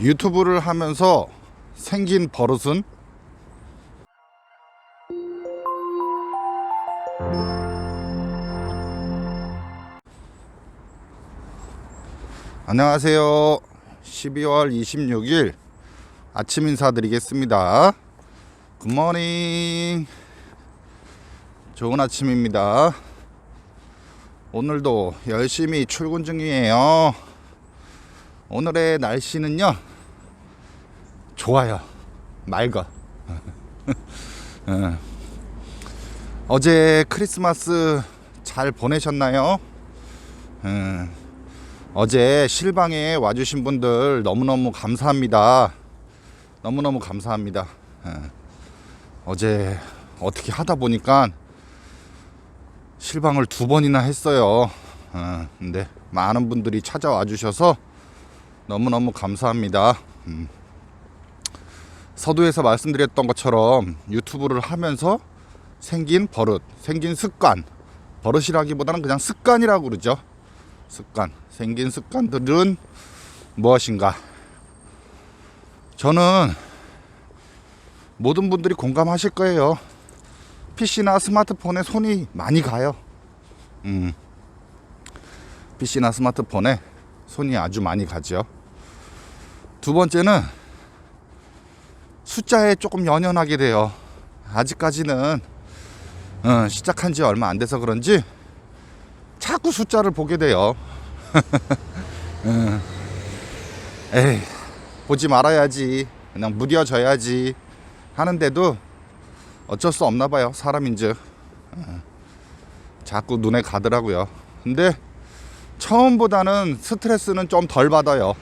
유튜브를 하면서 생긴 버릇은 안녕하세요. 12월 26일 아침 인사 드리겠습니다. 굿모닝. 좋은 아침입니다. 오늘도 열심히 출근 중이에요. 오늘의 날씨는요, 좋아요. 맑아. 어. 어제 크리스마스 잘 보내셨나요? 어. 어제 실방에 와주신 분들 너무너무 감사합니다. 너무너무 감사합니다. 어. 어제 어떻게 하다 보니까 실방을 두 번이나 했어요. 어, 근데 많은 분들이 찾아와 주셔서 너무너무 감사합니다. 음. 서두에서 말씀드렸던 것처럼 유튜브를 하면서 생긴 버릇, 생긴 습관, 버릇이라기보다는 그냥 습관이라고 그러죠. 습관, 생긴 습관들은 무엇인가? 저는 모든 분들이 공감하실 거예요. PC나 스마트폰에 손이 많이 가요. 음. PC나 스마트폰에 손이 아주 많이 가죠. 두 번째는 숫자에 조금 연연하게 돼요. 아직까지는 어, 시작한 지 얼마 안 돼서 그런지 자꾸 숫자를 보게 돼요. 어. 에이, 보지 말아야지. 그냥 무뎌져야지. 하는데도 어쩔 수 없나 봐요. 사람인즉. 어. 자꾸 눈에 가더라고요. 근데 처음보다는 스트레스는 좀 덜 받아요.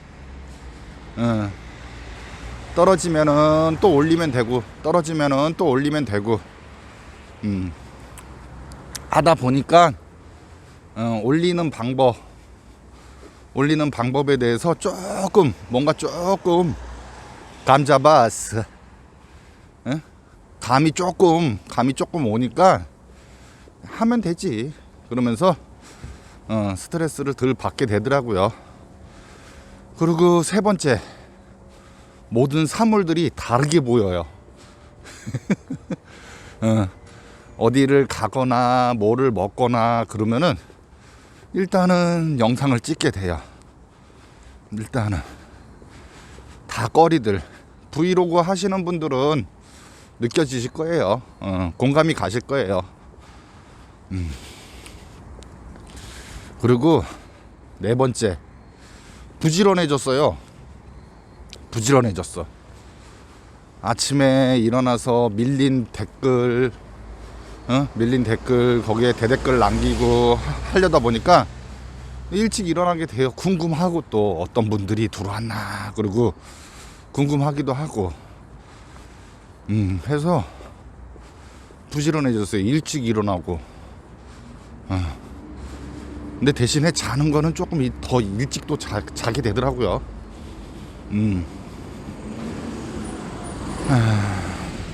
어. 떨어지면은 또 올리면 되고 떨어지면은 또 올리면 되고 음. 하다 보니까 어, 올리는 방법 올리는 방법에 대해서 조금 뭔가 조금 감 잡았어 예? 감이 조금 감이 조금 오니까 하면 되지 그러면서 어, 스트레스를 덜 받게 되더라고요 그리고 세 번째 모든 사물들이 다르게 보여요. 어, 어디를 가거나 뭐를 먹거나 그러면은 일단은 영상을 찍게 돼요. 일단은 다 꺼리들 브이로그 하시는 분들은 느껴지실 거예요. 어, 공감이 가실 거예요. 음. 그리고 네 번째 부지런해졌어요. 부지런해졌어. 아침에 일어나서 밀린 댓글, 어? 밀린 댓글 거기에 대댓글 남기고 하- 하려다 보니까 일찍 일어나게 돼요. 궁금하고 또 어떤 분들이 들어왔나 그리고 궁금하기도 하고, 음 해서 부지런해졌어요. 일찍 일어나고. 어. 근데 대신에 자는 거는 조금 이- 더 일찍 또 자, 자게 되더라고요. 음.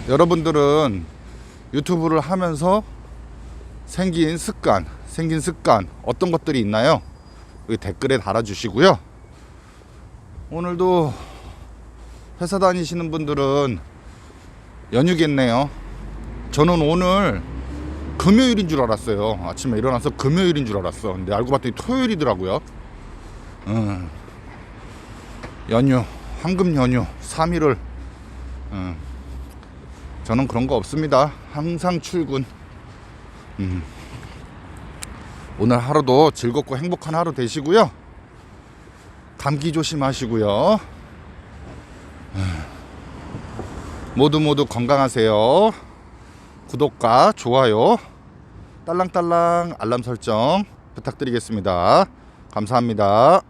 여러분들은 유튜브를 하면서 생긴 습관, 생긴 습관 어떤 것들이 있나요? 여기 댓글에 달아주시고요. 오늘도 회사 다니시는 분들은 연휴겠네요. 저는 오늘 금요일인 줄 알았어요. 아침에 일어나서 금요일인 줄 알았어. 근데 알고 봤더니 토요일이더라고요. 음. 연휴, 황금 연휴 3일을 음, 저는 그런 거 없습니다. 항상 출근. 음, 오늘 하루도 즐겁고 행복한 하루 되시고요. 감기 조심하시고요. 음, 모두 모두 건강하세요. 구독과 좋아요, 딸랑딸랑 알람 설정 부탁드리겠습니다. 감사합니다.